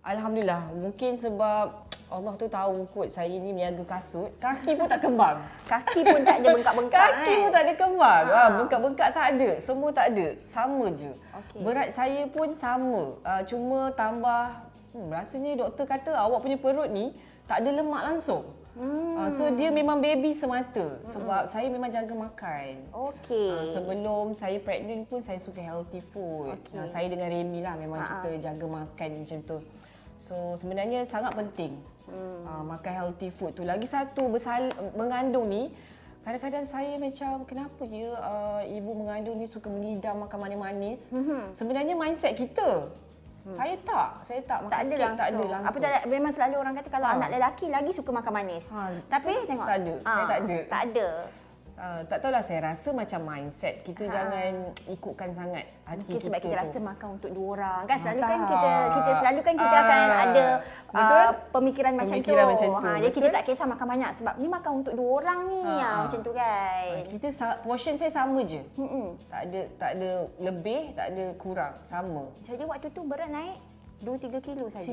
Alhamdulillah. Mungkin sebab Allah tu tahu kot saya ni meniaga kasut. Kaki pun tak kembang. Kaki pun tak ada bengkak-bengkak Kaki eh. pun tak ada kembang. Ha. Ha. bengkak-bengkak tak ada. Semua tak ada. Sama je. Okey. Berat saya pun sama. Uh, cuma tambah hmm, rasanya doktor kata awak punya perut ni tak ada lemak langsung. Hmm. Uh, so dia memang baby semata sebab saya memang jaga makan. Okey. Uh, sebelum saya pregnant pun saya suka healthy food. Okay. Uh, saya dengan Remy lah memang Ha-ha. kita jaga makan macam tu. So sebenarnya sangat penting hmm. uh, makan healthy food tu. Lagi satu bersal mengandung ni kadang-kadang saya macam kenapa ya uh, ibu mengandung ni suka mengidam makan manis-manis. Hmm. Sebenarnya mindset kita. Hmm. Saya tak, saya tak makan Tak ada langsung. tak ada langsung. Apa tak ada, memang selalu orang kata kalau Ha. anak lelaki lagi suka makan manis. Ha, Tapi tengok. tak ada. Saya tak ada. Tak ada. Uh, tak tahulah saya rasa macam mindset kita Ha. jangan ikutkan sangat hati Mungkin kita sebab kita tu. rasa makan untuk dua orang. Kan selalu Ah, kan tak. kita kita selalu kan kita Ah, akan ada betul. uh, pemikiran, macam Pemikiran tu. macam tu, Ha, jadi kita tak kisah makan banyak sebab ni makan untuk dua orang ni. Ha, ah. macam tu kan. Kita portion saya sama je. Mm-mm. Tak ada tak ada lebih, tak ada kurang, sama. Jadi waktu tu berat naik 2-3 kilo saja.